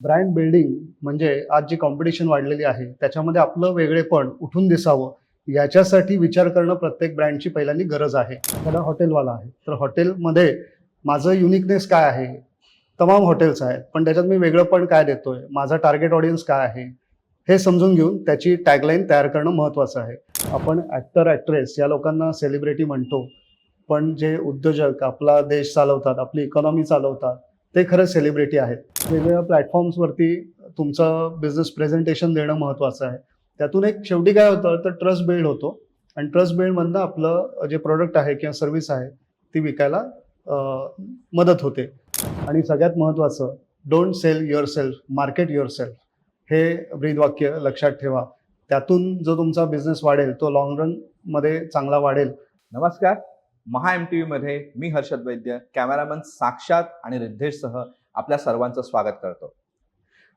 Brand building म्हणजे आज जी competition वाढलेली आहे त्याच्यामध्ये आपलं वेगळेपण उठून दिसावं याच्यासाठी विचार करणं प्रत्येक ब्रँडची पहिल्यांदी गरज आहे. त्याला हॉटेलवाला आहे. तर हॉटेलमध्ये माझं युनिकनेस काय आहे? तमाम हॉटेल्स आहेत पण त्याच्यात मी वेगळंपण काय देतोय? माझा टार्गेट ऑडियन्स काय आहे? हे समजून घेऊन त्याची टॅगलाईन तयार करणं महत्त्वाचं आहे. आपण ॲक्टर ॲक्ट्रेस या लोकांना सेलिब्रिटी म्हणतो पण जे उद्योजक आपला देश चालवतात आपली इकॉनॉमी चालवतात ते खरं सेलिब्रिटी आहेत. वेगवेगळ्या प्लॅटफॉर्म्सवरती तुमचं बिझनेस प्रेझेंटेशन देणं महत्त्वाचं आहे. त्यातून एक शेवटी काय होतं तर ट्रस्ट बिल्ड होतो. आणि ट्रस्ट बिल्डमधनं आपलं जे प्रोडक्ट आहे किंवा सर्व्हिस आहे ती विकायला मदत होते. आणि सगळ्यात महत्त्वाचं don't sell yourself market yourself हे ब्रीदवाक्य लक्षात ठेवा. त्यातून जो तुमचा बिझनेस वाढेल तो लॉंग रनमध्ये चांगला वाढेल. नमस्कार. महा एम टी व्हीमध्ये मी हर्षद वैद्य कॅमेरामन साक्षात आणि रिद्धेशसह आपल्या सर्वांचं स्वागत करतो.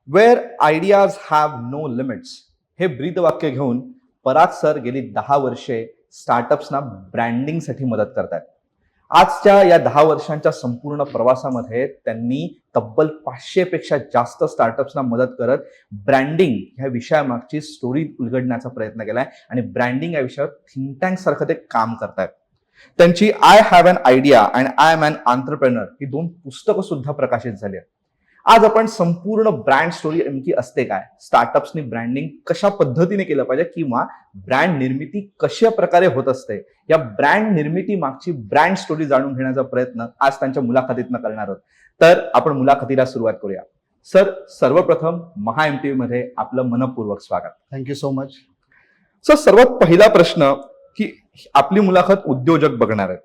Where ideas have no limits हे ब्रीदवाक्य घेऊन पराग सर गेली दहा वर्षे स्टार्टअप्सना ब्रँडिंगसाठी मदत करतात आजच्या या दहा वर्षांच्या संपूर्ण प्रवासामध्ये त्यांनी तब्बल पाचशेपेक्षा जास्त स्टार्टअप्सना मदत करत ब्रँडिंग ह्या विषयामागची स्टोरी उलगडण्याचा प्रयत्न केलाय आणि ब्रँडिंग या विषयावर थिंक टँक सारखं ते काम करतायत. त्यांची I have an idea and I am an entrepreneur ही दोन पुस्तकं सुद्धा प्रकाशित झाली आहेत. आज आपण संपूर्ण ब्रँड स्टोरी नेमकी असते काय? स्टार्टअप्सनी ब्रँडिंग कशा पद्धतीने केलं पाहिजे किंवा ब्रँड निर्मिती कशा प्रकारे होत असते? या ब्रँड निर्मिती मागची ब्रँड स्टोरी जाणून घेण्याचा प्रयत्न आज त्यांच्या मुलाखतीतनं करणार आहोत. तर आपण मुलाखतीला सुरुवात करूया. सर सर्वप्रथम महा एम टी मध्ये आपलं मनपूर्वक स्वागत. थँक्यू सो मच सर सर्वात पहिला प्रश्न की आपली मुलाखत उद्योजक बघणार आहेत.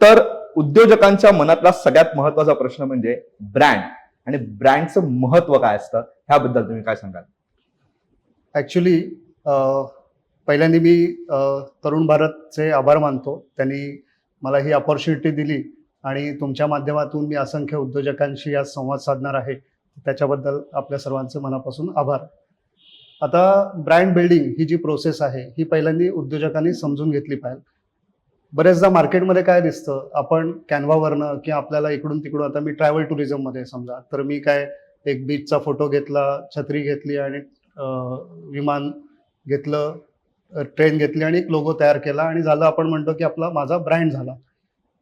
तर उद्योजकांच्या मनातला सगळ्यात महत्त्वाचा प्रश्न म्हणजे ब्रँड आणि ब्रँडचं महत्त्व काय असतं? ह्याबद्दल तुम्ही काय सांगाल? ऍक्च्युली पहिल्यांदा मी तरुण भारतचे आभार मानतो. त्यांनी मला ही अपॉर्च्युनिटी दिली आणि तुमच्या माध्यमातून मी असंख्य उद्योजकांशी आज संवाद साधणार आहे. त्याच्याबद्दल आपल्या सर्वांचे मनापासून आभार. आता ब्रँड बिल्डिंग ही जी प्रोसेस आहे ही पहिल्यांदा उद्योजकांनी समजून घेतली पाहिजे. बरेचदा मार्केटमध्ये काय दिसतं आपण कॅनव्हावरनं किंवा आपल्याला इकडून तिकडून आता मी ट्रॅव्हल टुरिझममध्ये समजा तर मी काय एक बीचचा फोटो घेतला छत्री घेतली आणि विमान घेतलं ट्रेन घेतली आणि एक लोगो तयार केला आणि झालं आपण म्हणतो की आपला माझा ब्रँड झाला.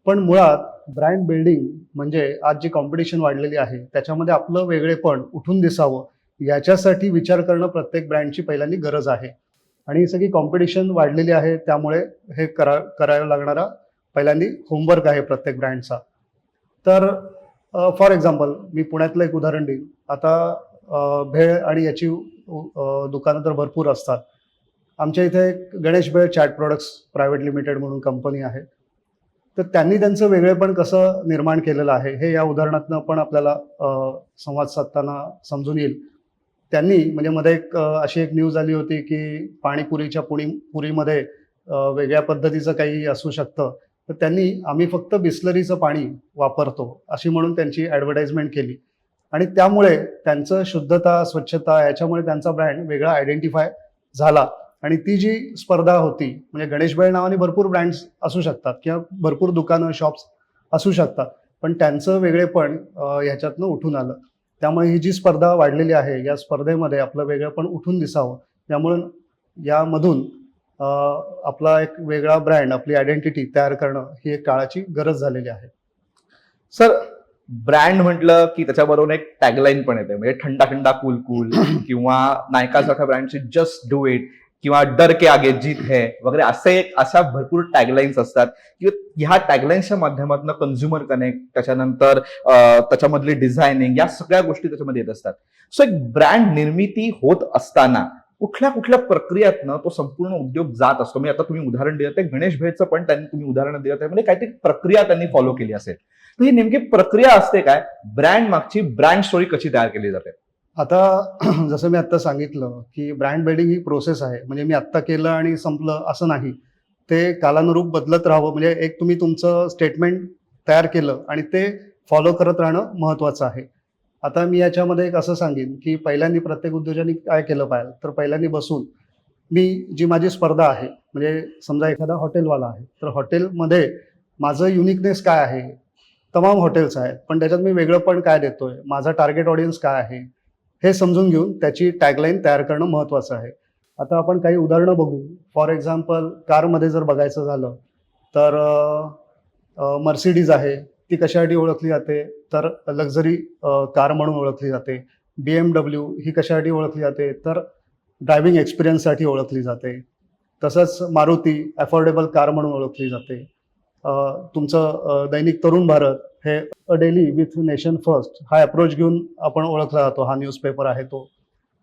पण मुळात ब्रँड बिल्डिंग म्हणजे आज जी कॉम्पिटिशन वाढलेली आहे त्याच्यामध्ये आपलं वेगळेपण उठून दिसावं याच्यासाठी विचार करणं प्रत्येक ब्रँडची पहिल्यांदी गरज आहे. आणि ही सगळी कॉम्पिटिशन वाढलेली आहे त्यामुळे हे करा करायला लागणारा पहिल्यांदी होमवर्क आहे प्रत्येक ब्रँडचा. तर फॉर एक्झाम्पल मी पुण्यातलं एक उदाहरण देईन. आता भेळ आणि याची दुकानं तर भरपूर असतात. आमच्या इथे एक Ganesh Bhel chat products private limited म्हणून कंपनी आहे. तर त्यांनी त्यांचं वेगळेपण कसं निर्माण केलेलं आहे हे या उदाहरणातनं पण आपल्याला संवाद साधताना समजून येईल. त्यांनी म्हणजे मध्ये एक अशी एक न्यूज आली होती की पाणीपुरीच्या पुणी पुरीमध्ये वेगळ्या पद्धतीचं काही असू शकतं. तर त्यांनी आम्ही फक्त बिस्लरीचं पाणी वापरतो अशी म्हणून त्यांची ॲडव्हर्टाइजमेंट केली. आणि त्यामुळे त्यांचं शुद्धता स्वच्छता याच्यामुळे त्यांचा ब्रँड वेगळा आयडेंटिफाय झाला. आणि ती जी स्पर्धा होती म्हणजे गणेशबाई नावाने भरपूर ब्रँड्स असू शकतात किंवा भरपूर दुकानं शॉप्स असू शकतात. पण त्यांचं वेगळेपण ह्याच्यातनं उठून आलं. त्यामुळे ही जी स्पर्धा वाढलेली आहे या स्पर्धेमध्ये आपलं वेगळेपण उठून दिसावं. त्यामुळं यामधून आपला एक वेगळा ब्रँड आपली आयडेंटिटी तयार करणं ही एक काळाची गरज झालेली आहे. सर ब्रँड म्हटलं की त्याच्याबरोबर एक टॅगलाईन पण येते. म्हणजे ठंडा ठंडा कूल कूल किंवा नायकासारख्या ब्रँडची जस्ट डू इट. किंवा डर के आगे जीत है वगैरे असे अशा भरपूर टॅगलाईन्स असतात. की ह्या टॅगलाईन्सच्या माध्यमातून कन्झ्युमर कनेक्ट त्याच्यानंतर त्याच्यामधली डिझायनिंग या सगळ्या गोष्टी त्याच्यामध्ये येत असतात. सो एक ब्रँड निर्मिती होत असताना कुठल्या कुठल्या प्रक्रियातनं तो संपूर्ण उद्योग जात असतो? म्हणजे आता तुम्ही उदाहरण दिलं ते गणेश भेळचं पण त्यांनी तुम्ही उदाहरण दिलं त्यामध्ये म्हणजे काहीतरी प्रक्रिया त्यांनी फॉलो केली असेल. तर ही नेमकी प्रक्रिया असते काय? ब्रँड मागची ब्रँड स्टोरी कशी तयार केली जाते? आता जसं मी आत्ता सांगितलं की ब्रँड बिल्डिंग ही प्रोसेस आहे. म्हणजे मी आत्ता केलं आणि संपलं असं नाही. ते कालानुरूप बदलत राहावं. म्हणजे एक तुम्ही तुमचं स्टेटमेंट तयार केलं आणि ते फॉलो करत राहणं महत्त्वाचं आहे. आता मी याच्यामध्ये एक असं सांगेन की पहिल्यांदा प्रत्येक उद्योजकांनी काय केलं पाहिजे तर पहिल्यांदा बसून मी जी माझी स्पर्धा आहे म्हणजे समजा एखादा हॉटेलवाला आहे तर हॉटेलमध्ये माझं युनिकनेस काय आहे? तमाम हॉटेल्स आहेत. पण त्याच्यात मी वेगळं पण काय देतोय? माझा टार्गेट ऑडियन्स काय आहे? हे समजून घेऊन त्याची टॅगलाईन तयार करणं महत्त्वाचं आहे. आता आपण काही उदाहरणं बघू. फॉर एक्झाम्पल कारमध्ये जर बघायचं झालं तर मर्सिडीज आहे. ती कशासाठी ओळखली जाते? तर लक्झरी कार म्हणून ओळखली जाते. बी एम डब्ल्यू ही कशासाठी ओळखली जाते? तर ड्रायव्हिंग एक्सपिरियन्ससाठी ओळखली जाते. तसंच मारुती अफोर्डेबल कार म्हणून ओळखली जाते. तुमचं दैनिक तरुण भारत हे a daily with nation first हा अप्रोच घेऊन आपण ओळखला जातो. हा न्यूजपेपर आहे तो.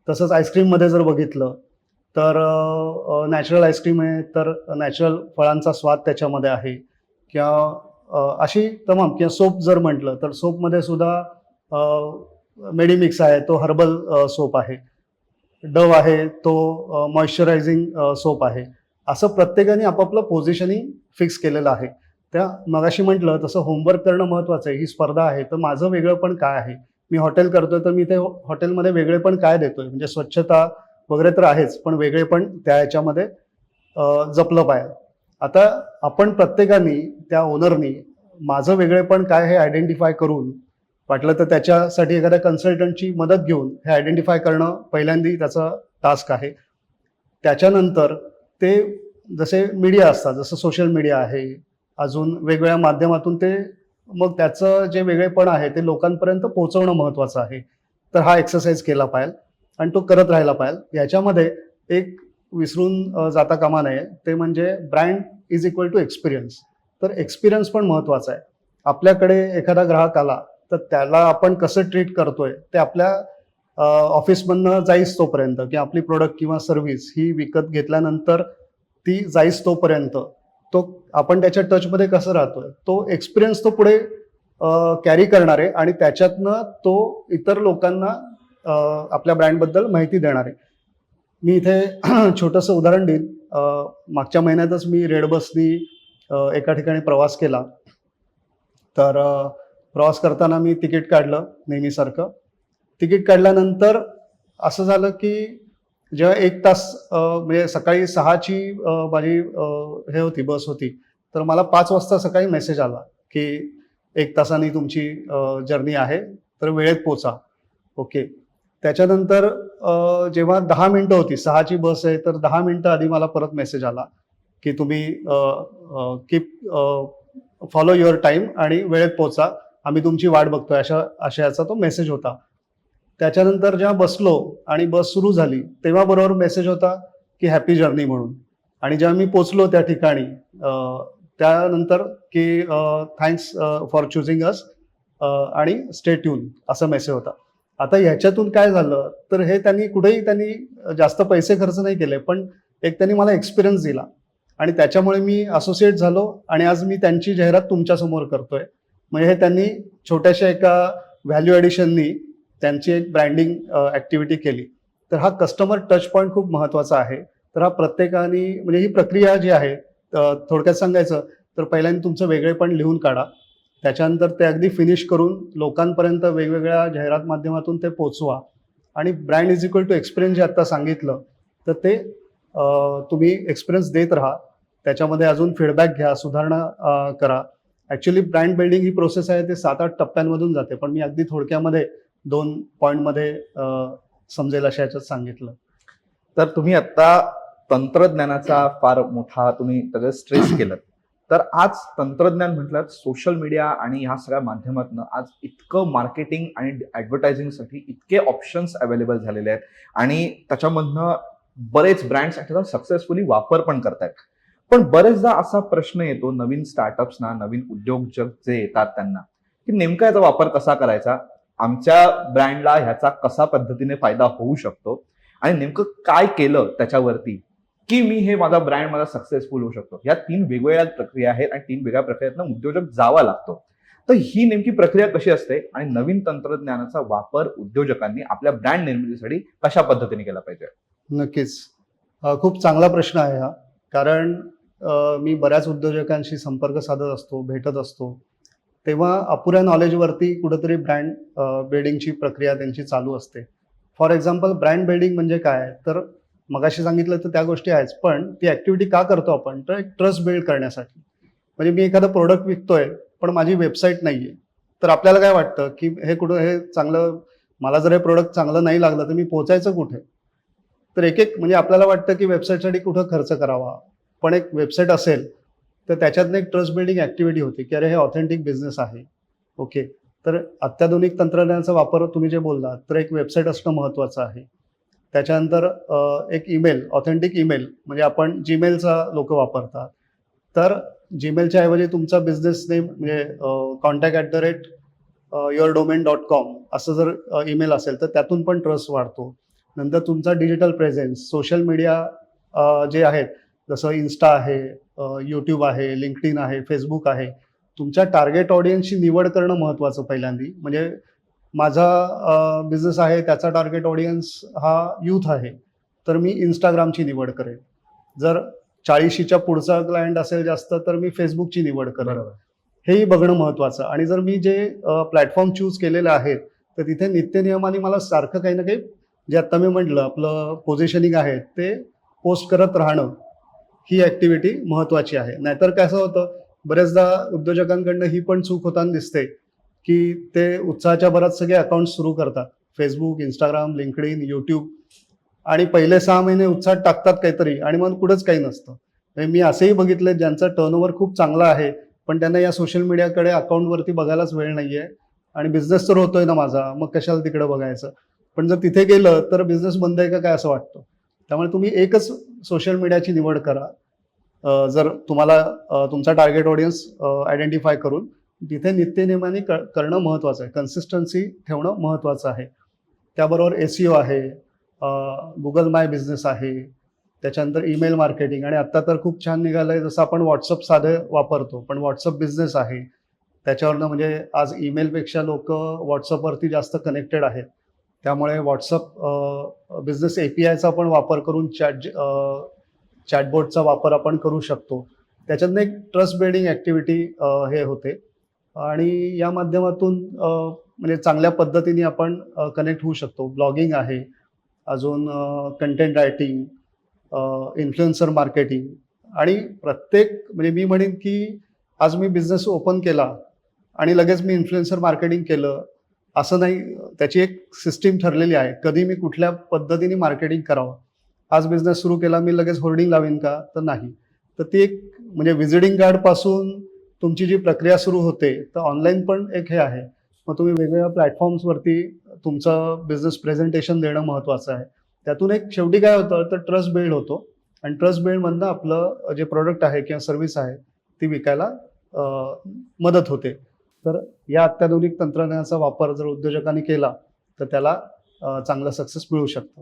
तसंच आईस्क्रीममध्ये जर बघितलं तर नॅचरल आईस्क्रीम आहे तर नॅचरल फळांचा स्वाद त्याच्यामध्ये आहे. किंवा अशी तमाम किंवा सोप जर म्हटलं तर सोपमध्ये सुद्धा मेडिमिक्स आहे तो हर्बल सोप आहे. डव आहे तो मॉइश्चरायझिंग सोप आहे. असं प्रत्येकाने आपापलं पोझिशनिंग फिक्स केलेलं आहे. त्या मगाशी म्हटलं तसं होमवर्क करणं महत्त्वाचं आहे ही स्पर्धा आहे तर माझं वेगळं पण काय आहे? मी हॉटेल करतोय तर मी ते हॉटेलमध्ये वेगळे पण काय देतोय? म्हणजे स्वच्छता वगैरे तर आहेच पण वेगळे पण त्या याच्यामध्ये जपलं पाहिजे. आता आपण प्रत्येकाने त्या ओनरनी माझं वेगळेपण काय हे आयडेंटिफाय करून वाटलं तर त्याच्यासाठी एखाद्या कन्सल्टंटची मदत घेऊन हे आयडेंटिफाय करणं पहिल्यांदी त्याचा टास्क आहे. त्याच्यानंतर ते जसे मीडिया असतात जसं सोशल मीडिया आहे अजून वेगवेगळ्या माध्यमातून ते मग त्याचं जे वेगळेपण आहे ते लोकांपर्यंत पोहोचवणं महत्त्वाचं आहे. तर हा एक्सरसाइज केला पाहिजे आणि तो करत राहिला पाहिजे याच्यामध्ये एक विसरून जाता कामा नये. ते म्हणजे brand is equal to experience. तर एक्सपिरियन्स पण महत्त्वाचा आहे. आपल्याकडे एखादा ग्राहक आला तर त्याला आपण कसं ट्रीट करतोय ते आपल्या ऑफिसमधनं जाईस तोपर्यंत किंवा आपली प्रोडक्ट किंवा सर्व्हिस ही विकत घेतल्यानंतर ती जाईस तोपर्यंत तो आपण त्याच्या टचमध्ये कसं राहतोय तो एक्सपिरियन्स तो पुढे कॅरी करणार आहे आणि त्याच्यातनं तो इतर लोकांना आपल्या ब्रँडबद्दल माहिती देणार आहे. मी इथे छोटंसं उदाहरण देईन. मागच्या महिन्यातच मी रेड बसनी एका ठिकाणी प्रवास केला. तर प्रवास करताना मी तिकीट काढलं नेहमीसारखं. तिकीट काढल्यानंतर असं झालं की जेव्हा एक तास म्हणजे सकाळी सहाची माझी हे होती बस होती तर मला पाच वाजता सकाळी मेसेज आला की एक तासाने तुमची जर्नी आहे तर वेळेत पोचा. ओके. त्याच्यानंतर जेव्हा दहा मिनटं होती सहाची बस आहे तर दहा मिनटं आधी मला परत मेसेज आला की तुम्ही कीप फॉलो युअर टाईम आणि वेळेत पोचा. आम्ही तुमची वाट बघतोय अशा आशयाचा तो मेसेज होता. त्याच्यानंतर जेव्हा बसलो आणि बस सुरू झाली तेव्हा बरोबर मेसेज होता की हॅपी जर्नी म्हणून. आणि जेव्हा मी पोचलो त्या ठिकाणी त्यानंतर की थँक्स फॉर चुझिंग अस आणि स्टे ट्यून असा मेसेज होता. आता ह्याच्यातून काय झालं तर हे त्यांनी कुठेही त्यांनी जास्त पैसे खर्च नाही केले पण एक त्यांनी मला एक्सपिरियन्स दिला. आणि त्याच्यामुळे मी असोसिएट झालो आणि आज मी त्यांची जाहिरात तुमच्यासमोर करतोय. म्हणजे हे त्यांनी छोट्याशा एका व्हॅल्यू ॲडिशननी त्यांची एक ब्रँडिंग ॲक्टिव्हिटी केली. तर हा कस्टमर टच पॉईंट खूप महत्त्वाचा आहे. तर हा प्रत्येकाने म्हणजे ही प्रक्रिया जी आहे थोडक्यात सांगायचं तर पहिल्यांदा तुमचं वेगळेपण लिहून काढा. त्याच्यानंतर ते अगदी फिनिश करून लोकांपर्यंत वेगवेगळ्या जाहिरात माध्यमातून ते पोचवा. आणि brand is equal to experience जे आत्ता सांगितलं तर ते तुम्ही एक्सपिरियन्स देत राहा. त्याच्यामध्ये अजून फीडबॅक घ्या सुधारणा करा. ॲक्च्युली ब्रँड बिल्डिंग ही प्रोसेस आहे ते सात आठ टप्प्यांमधून जाते. पण मी अगदी थोडक्यामध्ये दोन पॉईंटमध्ये समजेल अशा याच्यात सांगितलं. तर तुम्ही आता तंत्रज्ञानाचा फार मोठा तुम्ही त्याचा स्ट्रेस केलं. तर आज तंत्रज्ञान म्हटलं सोशल मीडिया आणि ह्या सगळ्या माध्यमातून आज इतकं मार्केटिंग आणि ॲडव्हर्टायझिंगसाठी इतके ऑप्शन्स अवेलेबल झालेले आहेत. आणि त्याच्यामधनं बरेच ब्रँड्स सक्सेसफुली वापर पण करतायत. पण बरेचदा असा प्रश्न येतो नवीन स्टार्टअप्सना नवीन उद्योजक जे येतात त्यांना की नेमका याचा वापर कसा करायचा? आमच्या ब्रँडला ह्याचा कसा पद्धतीने फायदा होऊ शकतो? आणि नेमकं काय केलं त्याच्यावरती? की मी हे माझा ब्रँड माझा सक्सेसफुल होऊ शकतो? या तीन वेगवेगळ्या प्रक्रिया आहेत आणि तीन वेगळ्या प्रक्रियेतनं उद्योजक जावा लागतो. तर ही नेमकी प्रक्रिया कशी असते आणि नवीन तंत्रज्ञानाचा वापर उद्योजकांनी आपल्या ब्रँड निर्मितीसाठी कशा पद्धतीने केला पाहिजे? नक्कीच. खूप चांगला प्रश्न आहे हा. कारण मी बऱ्याच उद्योजकांशी संपर्क साधत असतो भेटत असतो. तेव्हा अपुऱ्या नॉलेजवरती कुठंतरी ब्रँड बिल्डिंगची प्रक्रिया त्यांची चालू असते. फॉर एक्झाम्पल ब्रँड बिल्डिंग म्हणजे काय? तर मगाशी सांगितलं तर त्या गोष्टी आहेच पण ती ॲक्टिव्हिटी का करतो आपण? तर एक ट्रस्ट बिल्ड करण्यासाठी. म्हणजे मी एखादं प्रोडक्ट विकतोय पण माझी वेबसाईट नाही आहे तर आपल्याला काय वाटतं की हे कुठं हे चांगलं मला जर हे प्रोडक्ट चांगलं नाही लागलं तर मी पोचायचं कुठे? तर एक एक म्हणजे आपल्याला वाटतं की वेबसाईटसाठी कुठं खर्च करावा? पण एक वेबसाईट असेल तर त्याच्यातनं एक ट्रस्ट बिल्डिंग ॲक्टिव्हिटी होती की अरे हे ऑथेंटिक बिझनेस आहे. ओके तर अत्याधुनिक तंत्रज्ञानाचा वापर तुम्ही जे बोललात तर एक वेबसाईट असणं महत्त्वाचं आहे. त्याच्यानंतर एक ईमेल ऑथेंटिक ईमेल म्हणजे आपण जीमेलचा लोक वापरतात. तर जीमेलच्या ऐवजी तुमचा बिझनेस नेम म्हणजे contact at the rate your domain dot com असं जर ईमेल असेल तर त्यातून पण ट्रस्ट वाढतो. नंतर तुमचा डिजिटल प्रेझेन्स सोशल मीडिया जे आहेत जसं इन्स्टा आहे यूट्यूब आहे लिंक्डइन आहे फेसबुक आहे. तुमच्या टार्गेट ऑडियन्सची निवड करणं महत्त्वाचं पहिल्यांदी. म्हणजे माझा बिझनेस आहे त्याचा टार्गेट ऑडियन्स हा यूथ आहे. तर मी इंस्टाग्रामची निवड करेन. जर चाळीशीच्या पुढचा क्लायंट असेल जास्त तर मी फेसबुकची निवड करेन. हेही बघणं महत्त्वाचं आणि जर मी जे प्लॅटफॉर्म चूज केलेले आहेत तर तिथे नित्यनियमाने मला सारखं काही ना काही जे आत्ता मी म्हटलं आपलं पोझिशनिंग आहे ते पोस्ट करत राहणं ही ॲक्टिव्हिटी महत्त्वाची आहे. नाहीतर कसं होतं बरेचदा उद्योजकांकडनं ही पण चूक होताना दिसते की ते उत्साहाच्या भरात सगळे अकाउंट सुरू करतात. फेसबुक इंस्टाग्राम लिंकडिन यूट्यूब आणि पहिले सहा महिने उत्साहात टाकतात काहीतरी आणि मग कुठंच काही नसतं. मी असेही बघितले ज्यांचा टर्नओव्हर खूप चांगला आहे पण त्यांना या सोशल मीडियाकडे अकाउंटवरती बघायलाच वेळ नाही आहे आणि बिझनेस तर होतोय ना माझा मग कशाला तिकडे बघायचं? पण जर तिथे गेलं तर बिझनेस बंद आहे का काय असं वाटतं? त्यामुळे तुम्ही एकच सोशल मीडियाची निवड करा. जर तुम्हाला तुमचा टार्गेट ऑडियन्स आयडेंटिफाय करून तिथे नित्यनियमाने क करणं महत्त्वाचं आहे. कन्सिस्टन्सी ठेवणं महत्त्वाचं आहे. त्याबरोबर एस आहे गुगल माय बिझनेस आहे त्याच्यानंतर ईमेल मार्केटिंग आणि आत्ता तर खूप छान निघालं आहे जसं आपण व्हॉट्सअप साधं वापरतो पण व्हॉट्सअप बिझनेस आहे. त्याच्यावरनं म्हणजे आज ईमेलपेक्षा लोक व्हॉट्सअपवरती जास्त कनेक्टेड आहेत. त्यामुळे व्हॉट्सअप बिझनेस ए पी आयचा पण वापर करून चॅट चॅटबोर्डचा वापर आपण करू शकतो. त्याच्यातनं एक ट्रस्ट बिल्डिंग ॲक्टिव्हिटी हे होते. आणि या माध्यमातून म्हणजे चांगल्या पद्धतीने आपण कनेक्ट होऊ शकतो. ब्लॉगिंग आहे. अजून कंटेंट रायटिंग इन्फ्लुएन्सर मार्केटिंग आणि प्रत्येक म्हणजे मी म्हणेन की आज मी बिझनेस ओपन केला आणि लगेच मी इन्फ्लुएन्सर मार्केटिंग केलं असं नाही त्याची एक सिस्टीम ठरलेली आहे. कधी मी कुठल्या पद्धतीने मार्केटिंग करावं? आज बिझनेस सुरू केला मी लगेच होर्डिंग लावीन का? तर नाही. तर ती एक म्हणजे व्हिजिटिंग कार्डपासून तुमची जी प्रक्रिया सुरू होते तर ऑनलाईन पण एक हे आहे. मग तुम्ही वेगवेगळ्या प्लॅटफॉर्म्सवरती तुमचं बिझनेस प्रेझेंटेशन देणं महत्त्वाचं आहे. त्यातून एक शेवटी काय होतं तर ट्रस्ट बिल्ड होतो. आणि ट्रस्ट बिल्डमधनं आपलं जे प्रोडक्ट आहे किंवा सर्व्हिस आहे ती विकायला मदत होते. तर या अत्याधुनिक तंत्रज्ञानाचा वापर जर उद्योजकांनी केला तर त्याला चांगला चांगलं सक्सेस मिळू शकतं.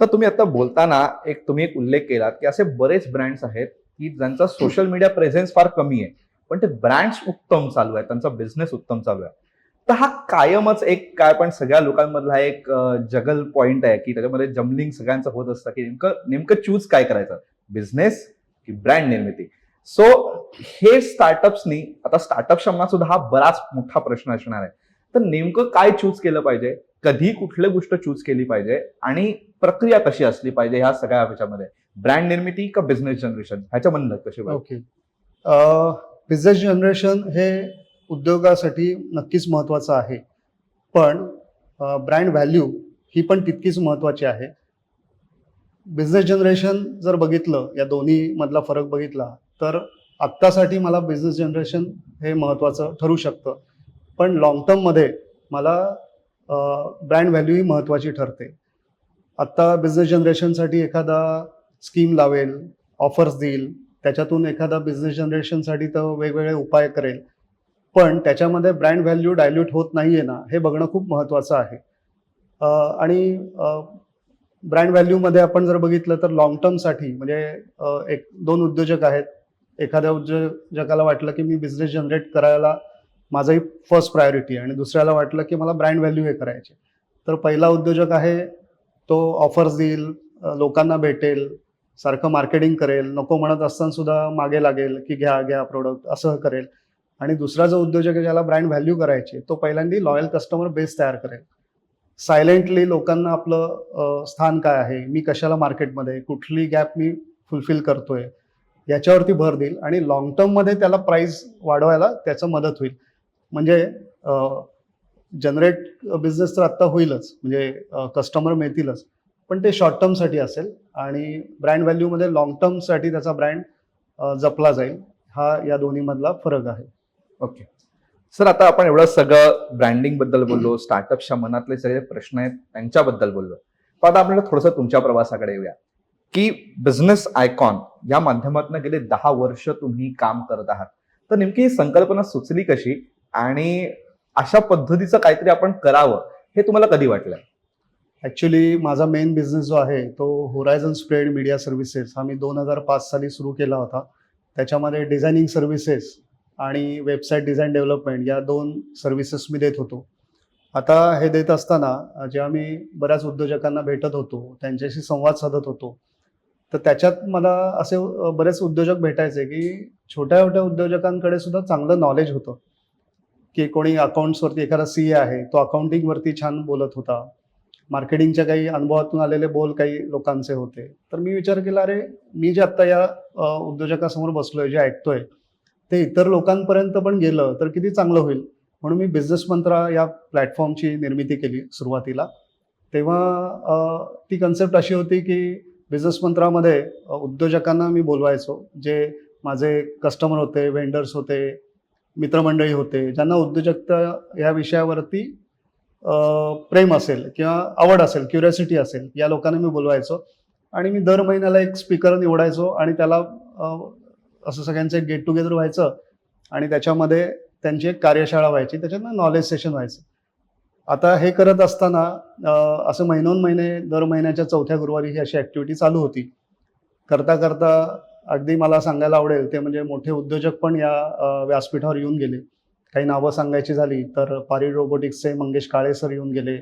तर तुम्ही आता बोलताना एक तुम्ही एक उल्लेख केलात की असे बरेच ब्रँड्स आहेत की ज्यांचा सोशल मीडिया प्रेझेन्स फार कमी आहे. पण ते ब्रँड्स उत्तम चालू आहे त्यांचा बिझनेस उत्तम चालू आहे. तर हा कायमच एक काय पण सगळ्या लोकांमधला एक जगल पॉइंट आहे की त्याच्यामध्ये जमलिंग सगळ्यांचं होत असतं की नेमकं नेमकं चूज काय करायचं? बिझनेस की ब्रँड निर्मिती? सो हे स्टार्टअप्सनी आता स्टार्टअप शमना सुद्धा हा बराच मोठा प्रश्न असणार आहे. तर नेमकं काय चूज केलं पाहिजे? कधी कुठली गोष्ट चूज केली पाहिजे? आणि प्रक्रिया कशी असली पाहिजे ह्या सगळ्या ह्याच्यामध्ये? ब्रँड निर्मिती का बिझनेस जनरेशन ह्याच्यामधलं कशी ओके बिझनेस जनरेशन हे उद्योगासाठी नक्कीच महत्वाचं आहे. पण ब्रँड व्हॅल्यू ही पण तितकीच महत्त्वाची आहे. बिझनेस जनरेशन जर बघितलं या दोन्ही मधला फरक बघितला तर आत्तासाठी मला बिझनेस जनरेशन हे महत्त्वाचं ठरू शकतं. पण लॉंग टर्ममध्ये मला ब्रँड व्हॅल्यू ही महत्त्वाची ठरते. आत्ता बिझनेस जनरेशनसाठी एखादा स्कीम लावेल ऑफर्स देईल त्याच्यातून एखादा बिझनेस जनरेशनसाठी तर वेगवेगळे उपाय करेल. पण त्याच्यामध्ये ब्रँड व्हॅल्यू डायल्यूट होत नाही आहे ना हे बघणं खूप महत्त्वाचं आहे. आणि ब्रँड व्हॅल्यूमध्ये आपण जर बघितलं तर लॉंग टर्मसाठी म्हणजे एक दोन उद्योजक आहेत. एखाद्या उद्योजकाला वाटलं की मी बिझनेस जनरेट करायला माझंही फर्स्ट प्रायोरिटी आहे. आणि दुसऱ्याला वाटलं की मला ब्रँड व्हॅल्यू हे करायचे. तर पहिला उद्योजक आहे तो ऑफर्स देईल लोकांना भेटेल सारखं मार्केटिंग करेल नको म्हणत असताना सुद्धा मागे लागेल की घ्या घ्या प्रोडक्ट असं करेल. आणि दुसरा जो उद्योजक आहे ज्याला ब्रँड व्हॅल्यू करायची तो पहिल्यांदा लॉयल कस्टमर बेस तयार करेल. सायलेंटली लोकांना आपलं स्थान काय आहे मी कशाला मार्केटमध्ये कुठली गॅप मी फुलफिल करतोय याच्यावरती भर देईल आणि लॉंग टर्ममध्ये त्याला प्राईस वाढवायला त्याचं मदत होईल. म्हणजे जनरेट बिझनेस तर आत्ता होईलच म्हणजे कस्टमर मिळतीलच पण ते शॉर्ट टर्मसाठी असेल आणि ब्रँड व्हॅल्यूमध्ये लॉंग टर्मसाठी त्याचा ब्रँड जपला जाईल. हा या दोन्हीमधला फरक आहे. ओके. सर आता आपण एवढं सगळं ब्रँडिंगबद्दल बोललो स्टार्टअपच्या मनातले सगळे प्रश्न आहेत त्यांच्याबद्दल बोललो. पण आता आपल्याला थोडंसं तुमच्या प्रवासाकडे येऊया. की बिझनेस आयकॉन या माध्यमातून गेले दहा वर्ष तुम्ही काम करत आहात. तर नेमकी ही संकल्पना सुचली कशी? आणि अशा पद्धतीचं काहीतरी आपण करावं हे तुम्हाला कधी वाटलं ॲक्च्युली माझा मेन बिझनेस जो आहे तो होरायझन स्प्रेड मीडिया सर्व्हिसेस हा मी दोन हजार पाच साली सुरू केला होता. त्याच्यामध्ये डिझायनिंग सर्व्हिसेस आणि वेबसाईट डिझाईन डेव्हलपमेंट या दोन सर्व्हिसेस मी देत होतो. आता हे देत असताना जेव्हा मी बऱ्याच उद्योजकांना भेटत होतो त्यांच्याशी संवाद साधत होतो तर त्याच्यात मला असे बरेच उद्योजक भेटायचे की छोट्या छोट्या उद्योजकांकडे सुद्धा चांगलं नॉलेज होतं. की कोणी अकाउंट्सवरती एखादा सी ए आहे तो अकाउंटिंगवरती छान बोलत होता. मार्केटिंगच्या काही अनुभवातून आलेले बोल काही लोकांचे होते. तर मी विचार केला अरे मी जे आत्ता या उद्योजकासमोर बसलोय जे ऐकतोय ते इतर लोकांपर्यंत पण गेलं तर किती चांगलं होईल? म्हणून मी बिझनेस मंत्रा या प्लॅटफॉर्मची निर्मिती केली सुरुवातीला. तेव्हा ती कन्सेप्ट अशी होती की बिझनेस मंत्रामध्ये उद्योजकांना मी बोलवायचो जे माझे कस्टमर होते वेंडर्स होते मित्रमंडळी होते ज्यांना उद्योजकता या विषयावरती प्रेम असेल किंवा आवड असेल क्युरियोसिटी असेल या लोकांना मी बोलवायचो. आणि मी दर महिन्याला एक स्पीकर निवडायचो आणि त्याला असं सगळ्यांचं एक गेट टुगेदर व्हायचं आणि त्याच्यामध्ये त्यांची एक कार्यशाळा व्हायची त्याच्यातनं नॉलेज सेशन व्हायचं. आता हे करत असताना असं महिनोन महिने दर महिन्याच्या चौथ्या गुरुवारी ही अशी ॲक्टिव्हिटी चालू होती. करता करता अगदी मला सांगायला आवडेल ते म्हणजे मोठे उद्योजक पण या व्यासपीठावर येऊन गेले. काही नावं सांगायची झाली तर पारी रोबोटिक्सचे मंगेश काळे सर येऊन गेले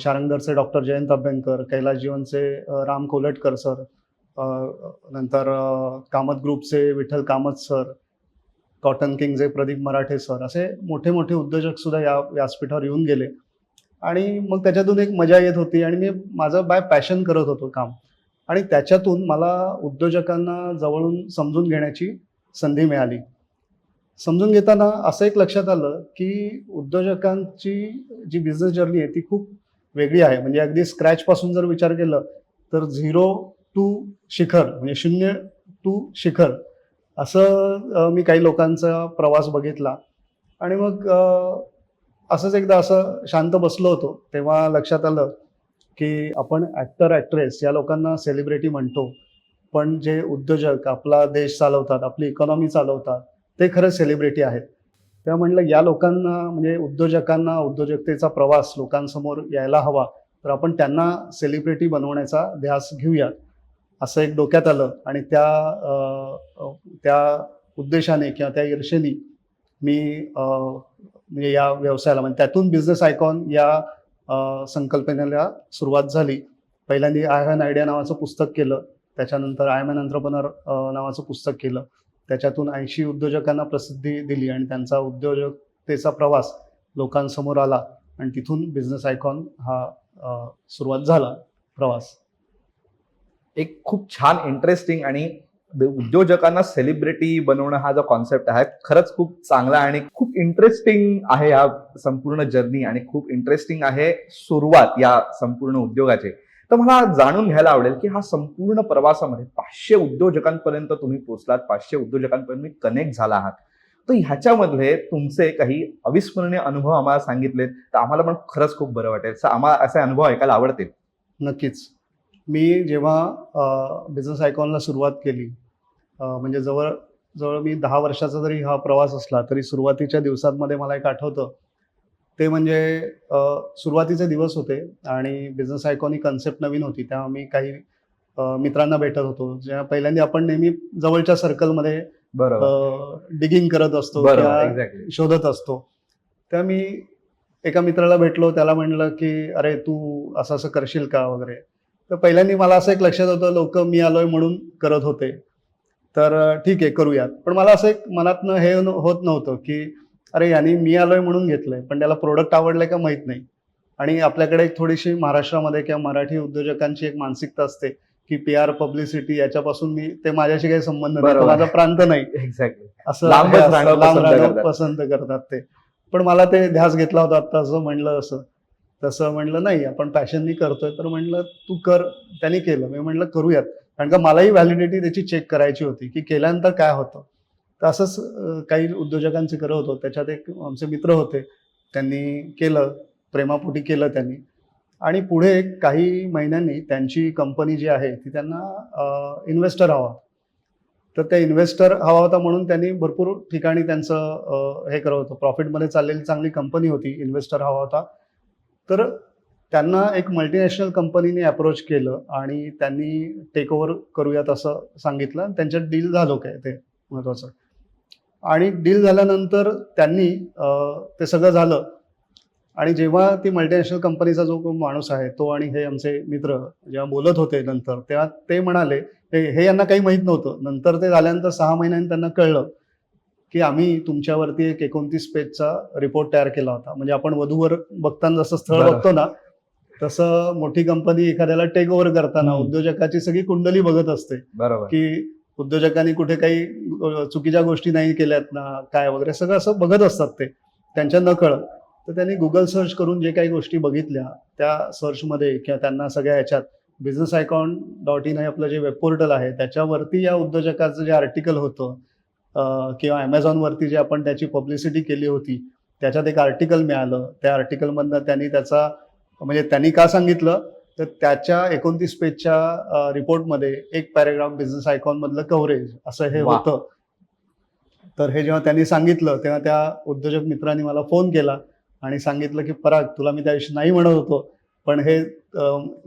शारंगदरचे डॉक्टर जयंत अभ्यंकर कैलास जीवनचे राम कोलटकर सर नंतर कामत ग्रुपचे विठ्ठल कामत सर कॉटन किंगचे प्रदीप मराठे सर असे मोठे मोठे उद्योजक सुद्धा या व्यासपीठावर येऊन गेले. आणि मग त्याच्यातून एक मजा येत होती आणि मी माझं बाय पॅशन करत होतो काम. आणि त्याच्यातून मला उद्योजकांना जवळून समजून घेण्याची संधी मिळाली. समजून घेताना असं एक लक्षात आलं की उद्योजकांची जी बिझनेस जर्नी आहे ती खूप वेगळी आहे. म्हणजे अगदी स्क्रॅचपासून जर विचार केलं तर झिरो टू शिखर म्हणजे शून्य टू शिखर असं मी काही लोकांचा प्रवास बघितला. आणि मग असंच एकदा असं शांत बसलो होतो तेव्हा लक्षात आलं की आपण ॲक्टर ॲक्ट्रेस या लोकांना सेलिब्रिटी म्हणतो. पण जे उद्योजक आपला देश चालवतात आपली इकॉनॉमी चालवतात ते खरं सेलिब्रिटी आहेत. तेव्हा म्हटलं या लोकांना म्हणजे उद्योजकांना उद्योजकतेचा प्रवास लोकांसमोर यायला हवा तर आपण त्यांना सेलिब्रिटी बनवण्याचा ध्यास घेऊयात. असं एक डोक्यात आलं आणि त्या त्या उद्देशाने किंवा त्या ईर्षेने मी म्हणजे या व्यवसायाला म्हणजे त्यातून बिझनेस आयकॉन या संकल्पनेला सुरुवात झाली. पहिल्यांदा आय हॅन आयडिया नावाचं पुस्तक केलं. त्याच्यानंतर आय एम एन अंतरप्रनर नावाचं पुस्तक केलं. त्याच्यातून ऐंशी उद्योजकांना प्रसिद्धी दिली आणि त्यांचा उद्योजकतेचा प्रवास लोकांसमोर आला आणि तिथून बिझनेस आयकॉन हा सुरुवात झाला प्रवास. एक खूप छान इंटरेस्टिंग आणि उद्योजकांना सेलिब्रिटी बनवणं हा जो कॉन्सेप्ट आहे खरंच खूप चांगला आणि खूप इंटरेस्टिंग आहे हा संपूर्ण जर्नी आणि खूप इंटरेस्टिंग आहे सुरुवात या संपूर्ण उद्योगाचे. तर मला जाणून घ्यायला आवडेल की हा संपूर्ण प्रवासामध्ये पाचशे उद्योजकांपर्यंत तुम्ही पोहोचलात पाचशे उद्योजकांपर्यंत तुम्ही कनेक्ट झाला आहात. तर ह्याच्यामधले तुमचे काही अविस्मरणीय अनुभव आम्हाला सांगितले तर आम्हाला पण खरंच खूप बरं वाटेल. आम्हाला असे अनुभव ऐकायला आवडतील. नक्कीच. मी जेव्हा बिझनेस आयकॉनला सुरुवात केली म्हणजे जवळ जवळ मी दहा वर्षाचा जरी हा प्रवास असला तरी सुरुवातीच्या दिवसांमध्ये मला एक आठवतं. ते म्हणजे सुरुवातीचे दिवस होते आणि बिझनेस आयकॉन ही कन्सेप्ट नवीन होती. तेव्हा मी काही मित्रांना भेटत होतो. जेव्हा पहिल्यांदा आपण नेहमी जवळच्या सर्कलमध्ये डिगिंग करत असतो शोधत असतो. तेव्हा मी एका मित्राला भेटलो. त्याला म्हणलं की अरे तू असं असं करशील का? वगैरे. तर पहिल्यांदा मला असं एक लक्षात होतं लोक मी आलोय म्हणून करत होते. तर ठीक आहे करूयात. पण मला असं एक मनातनं हे होत नव्हतं की अरे यांनी मी आलोय म्हणून घेतलंय पण त्याला प्रोडक्ट आवडलंय का माहीत नाही. आणि आपल्याकडे एक थोडीशी महाराष्ट्रामध्ये किंवा मराठी उद्योजकांची एक मानसिकता असते की पी आर पब्लिसिटी याच्यापासून मी ते माझ्याशी काही संबंध नाही. माझा प्रांत नाही. एक्झॅक्टली असं लांब. पसंत करतात. ते. पण मला ते ध्यास घेतला होता आता असं म्हणलं असं. तसं म्हणलं नाही आपण पॅशननी करतोय तर म्हणलं तू कर त्यांनी केलं. मी म्हणलं करूयात. कारण का मलाही व्हॅलिडिटी त्याची चेक करायची होती की केल्यानंतर काय होतं. तर असंच काही उद्योजकांचे करत होतो. त्याच्यात एक आमचे मित्र होते त्यांनी केलं प्रेमापोटी केलं त्यांनी. आणि पुढे काही महिन्यांनी त्यांची कंपनी जी आहे ती त्यांना इन्व्हेस्टर हवा. तर त्या इन्व्हेस्टर हवा होता म्हणून त्यांनी भरपूर ठिकाणी त्यांचं हे करत होतं. प्रॉफिटमध्ये चाललेली चांगली कंपनी होती इन्व्हेस्टर हवा होता. तर त्यांना एक मल्टीनॅशनल कंपनीने अप्रोच केलं आणि त्यांनी टेक ओव्हर करूयात असं सांगितलं. आणि त्यांच्यात डील झालो काय ते महत्त्वाचं आणि डील झाल्यानंतर त्यांनी ते सगळं झालं. आणि जेव्हा ती मल्टीनॅशनल कंपनीचा जो माणूस आहे तो आणि हे आमचे मित्र जेव्हा बोलत होते नंतर तेव्हा ते म्हणाले हे यांना काही माहीत नव्हतं. नंतर ते झाल्यानंतर सहा महिन्यांनी त्यांना कळलं. की आम्ही तुमच्यावरती एक एकोणतीस पेजचा रिपोर्ट तयार केला होता म्हणजे आपण वधूवर बघताना जसं स्थळ. बघतो ना तसं मोठी कंपनी एखाद्याला टेक ओव्हर करताना. उद्योजकाची सगळी कुंडली बघत असते बरोबर की उद्योजकांनी कुठे काही चुकीच्या गोष्टी नाही केल्यात ना काय वगैरे सगळं असं बघत असतात ते त्यांच्या न कळत तर त्यांनी गुगल सर्च करून जे काही गोष्टी बघितल्या त्या सर्चमध्ये किंवा त्यांना सगळ्या याच्यात बिझनेस आयकॉन डॉट इन हे आपलं जे वेब पोर्टल आहे त्याच्यावरती या उद्योजकाचं जे आर्टिकल होतं किंवा ॲमेझॉनवरती जे आपण त्याची पब्लिसिटी केली होती त्याच्यात एक आर्टिकल मिळालं. त्या आर्टिकलमधनं त्यांनी त्याचा म्हणजे त्यांनी का सांगितलं? तर त्याच्या एकोणतीस पेजच्या रिपोर्टमध्ये एक पॅरेग्राफ बिझनेस आयकॉन मधलं कव्हरेज असं हे. होतं. तर हे जेव्हा त्यांनी सांगितलं तेव्हा त्या उद्योजक मित्रांनी मला फोन केला आणि सांगितलं की पराग तुला मी त्या दिवशी नाही म्हणत होतो पण हे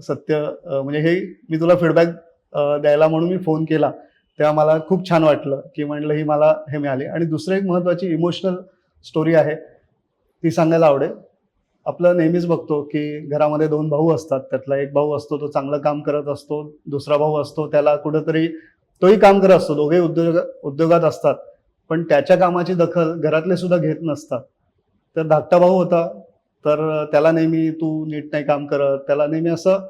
सत्य म्हणजे हे मी तुला फीडबॅक द्यायला म्हणून मी फोन केला. तेव्हा मला खूप छान वाटलं की म्हणलं ही मला हे मिळाली. आणि दुसरं एक महत्त्वाची इमोशनल स्टोरी आहे ती सांगायला आवडेल. आपलं नेहमीच बघतो की घरामध्ये दोन भाऊ असतात. त्यातला एक भाऊ असतो तो चांगलं काम करत असतो. दुसरा भाऊ असतो त्याला कुठंतरी तोही काम करत असतो. दोघे उद्योग उद्योगात असतात. पण त्याच्या कामाची दखल घरातले सुद्धा घेत नसतात. तर धाकटा भाऊ होता तर त्याला नेहमी तू नीट नाही काम करत. त्याला नेहमी असं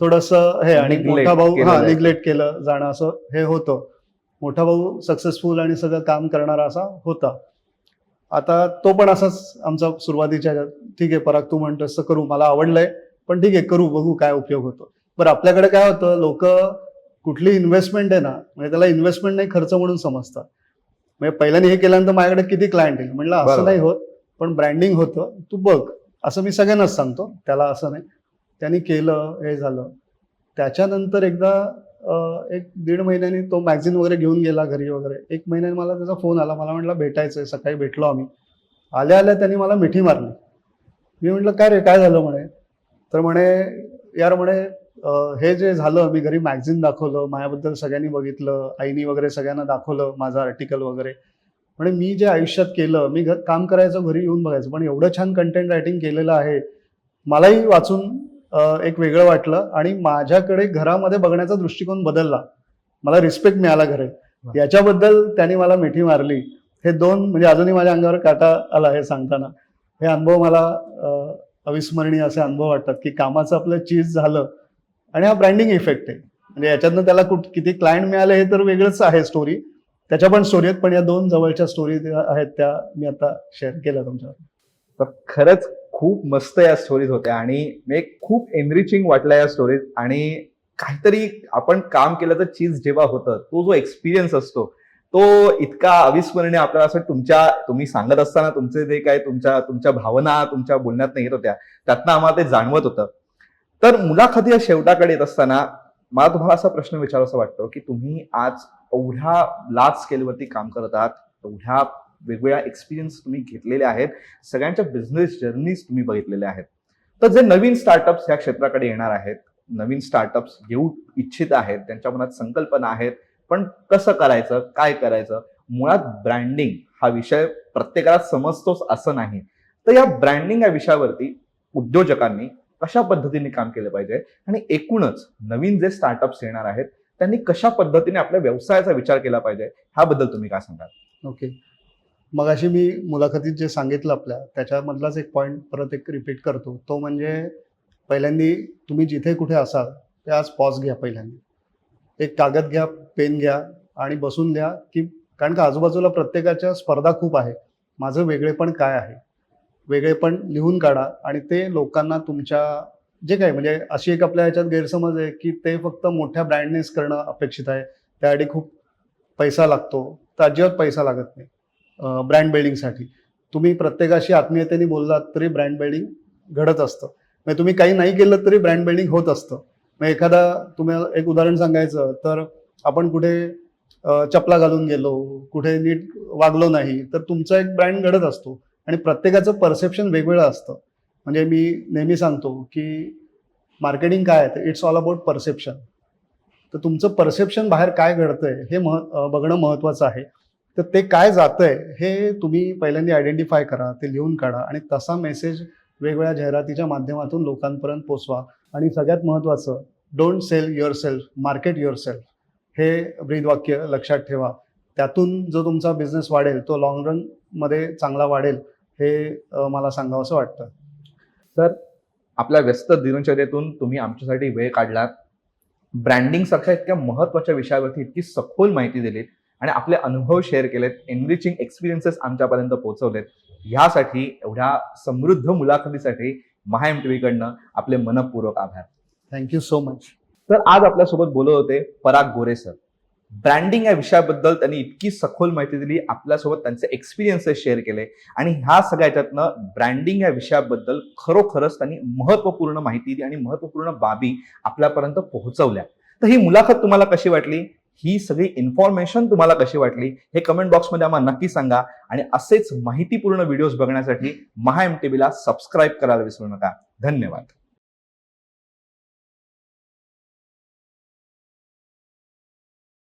थोडंसं हे आणि मोठा भाऊ हा. निग्लेक्ट केलं जाणं असं हे होतं. मोठा भाऊ सक्सेसफुल आणि सगळं काम करणारा असा होता. आता तो पण असाच आमचा सुरुवातीच्या ठीक आहे पराग तू म्हणतो तसं करू मला आवडलंय पण ठीक आहे करू बघू काय उपयोग होतो. बरं आपल्याकडे काय होतं लोक कुठली इन्व्हेस्टमेंट आहे ना म्हणजे त्याला इन्व्हेस्टमेंट नाही खर्च म्हणून समजतात. म्हणजे पहिल्याने हे केल्यानंतर माझ्याकडे किती क्लायंट येईल? म्हणलं असं. नाही होत पण ब्रँडिंग होतं. तू बघ असं मी सगळ्यांनाच सांगतो त्याला असं नाही. त्यांनी केलं हे झालं. त्याच्यानंतर एकदा एक दीड महिन्यानी तो मॅगझिन वगैरे घेऊन गेला घरी वगैरे. एक महिन्याने मला त्याचा फोन आला. मला म्हटलं भेटायचंय सकाळी भेटलो आम्ही. आल्या आल्या त्यांनी मला मिठी मारली. मी म्हटलं काय रे काय झालं? म्हणे. तर म्हणे यार म्हणे हे जे झालं मी घरी मॅगझिन दाखवलं माझ्याबद्दल सगळ्यांनी बघितलं आईनी वगैरे सगळ्यांना दाखवलं माझं आर्टिकल वगैरे. म्हणे मी जे आयुष्यात केलं मी घर काम करायचं घरी येऊन बघायचं पण एवढं छान कंटेंट रायटिंग केलेलं आहे मलाही वाचून एक वेगळं वाटलं आणि माझ्याकडे घरामध्ये बघण्याचा दृष्टिकोन बदलला. मला रिस्पेक्ट मिळाला घरी. याच्याबद्दल त्यांनी मला मिठी मारली. हे दोन म्हणजे अजूनही माझ्या अंगावर काटा आला हे सांगताना. हे अनुभव मला अविस्मरणीय असे अनुभव वाटतात की कामाचं आपलं चीज झालं आणि हा ब्रँडिंग इफेक्ट आहे. म्हणजे याच्यातनं त्याला कुठ किती क्लायंट मिळाले हे तर वेगळंच आहे स्टोरी त्याच्या पण स्टोरी आहेत पण या दोन जवळच्या स्टोरी आहेत त्या मी आता शेअर केल्या तुमच्यावर. तर खरंच खूप मस्त या स्टोरीज होत्या आणि मी खूप एनरिचिंग वाटलं या स्टोरीज आणि काहीतरी आपण काम केलं तर चीज जेव्हा होतं तो जो एक्सपिरियन्स असतो तो इतका अविस्मरणीय आपल्याला असं तुमच्या तुम्ही सांगत असताना तुमचे जे काय तुमच्या तुमच्या भावना तुमच्या बोलण्यात येत होत्या त्यातनं आम्हाला ते जाणवत होतं. तर मुलाखती या शेवटाकडे येत असताना मला तुम्हाला असा प्रश्न विचारावासा वाटतो की तुम्ही आज एवढ्या लार्ज स्केलवरती काम करत आहात एवढ्या वेगवेगळ्या एक्सपिरियन्स तुम्ही घेतलेले आहेत. सगळ्यांच्या बिझनेस जर्नीज तुम्ही बघितलेल्या आहेत. तर जे नवीन स्टार्टअप्स या क्षेत्राकडे येणार आहेत नवीन स्टार्टअप्स घेऊ इच्छित आहेत त्यांच्या मनात संकल्पना आहेत पण कसं करायचं काय करायचं? मुळात ब्रँडिंग हा विषय प्रत्येकाला समजतोच असं नाही. तर या ब्रँडिंग या विषयावरती उद्योजकांनी कशा पद्धतीने काम केलं पाहिजे? आणि एकूणच नवीन जे स्टार्टअप्स येणार आहेत त्यांनी कशा पद्धतीने आपल्या व्यवसायाचा विचार केला पाहिजे? ह्याबद्दल तुम्ही काय सांगाल? ओके मग अशी मी मुलाखतीत जे सांगितलं आपल्या त्याच्यामधलाच एक पॉईंट परत एक रिपीट करतो. तो म्हणजे पहिल्यांदी तुम्ही जिथे कुठे असाल ते आज पॉज घ्या पहिल्यांदा. एक कागद घ्या पेन घ्या आणि बसून द्या की कारण का आजूबाजूला प्रत्येकाच्या स्पर्धा खूप आहे माझं वेगळेपण काय आहे? वेगळेपण लिहून काढा आणि ते लोकांना तुमच्या जे काही म्हणजे अशी एक आपल्या ह्याच्यात गैरसमज आहे की ते फक्त मोठ्या ब्रँडनेस करणं अपेक्षित आहे. त्यासाठी खूप पैसा लागतो तर अजिबात पैसा लागत नाही. ब्रँड बिल्डिंगसाठी तुम्ही प्रत्येकाशी आत्मीयतेने बोललात तरी ब्रँड बिल्डिंग घडत असतं. म्हणजे तुम्ही काही नाही केलं तरी ब्रँड बिल्डिंग होत असतं. मग एखादा तुम्हाला एक उदाहरण सांगायचं तर आपण कुठे चपला घालून गेलो कुठे नीट वागलो नाही तर तुमचा एक ब्रँड घडत असतो. आणि प्रत्येकाचं परसेप्शन वेगवेगळं असतं. म्हणजे मी नेहमी सांगतो की मार्केटिंग काय आहे तर इट्स ऑल अबाउट परसेप्शन तर तुमचं परसेप्शन बाहेर काय घडतंय हे मह बघणं महत्त्वाचं आहे. तर ते काय जातंय हे तुम्ही पहिल्यांदा आयडेंटिफाय करा ते लिहून काढा आणि तसा मेसेज वेगवेगळ्या जाहिरातीच्या माध्यमातून लोकांपर्यंत पोचवा. आणि सगळ्यात महत्त्वाचं don't sell yourself market yourself हे ब्रीदवाक्य लक्षात ठेवा. त्यातून जो तुमचा बिझनेस वाढेल तो लॉंग रनमध्ये चांगला वाढेल हे मला सांगावं असं वाटतं आपल्या व्यस्त दिनचर्येतून तुम्ही आमच्यासाठी वेळ काढलात. ब्रँडिंग सारख्या इतक्या महत्त्वाच्या विषयावरती इतकी सखोल माहिती दिलीत. आणि आपले अनुभव शेअर केलेत एनरिचिंग एक्सपिरियन्सेस आमच्यापर्यंत पोहोचवलेत. ह्यासाठी एवढ्या समृद्ध मुलाखतीसाठी महा एम टी कडनं आपले मनपूर्वक आभार. थँक्यू सो मच तर आज आपल्यासोबत बोलत होते पराग गोरे सर ब्रँडिंग या विषयाबद्दल त्यांनी इतकी सखोल माहिती दिली आपल्यासोबत त्यांचे एक्सपिरियन्सेस शेअर केले आणि ह्या सगळ्याच्यातनं ब्रँडिंग या विषयाबद्दल खरोखरच त्यांनी महत्त्वपूर्ण माहिती आणि महत्त्वपूर्ण बाबी आपल्यापर्यंत पोहोचवल्या. तर ही मुलाखत तुम्हाला कशी वाटली? ही सगळी इन्फॉर्मेशन तुम्हाला कशी वाटली हे कमेंट बॉक्समध्ये आम्हाला नक्की सांगा. आणि असेच माहितीपूर्ण व्हिडिओज बघण्यासाठी महा एम टी सबस्क्राईब करायला विसरू नका. धन्यवाद.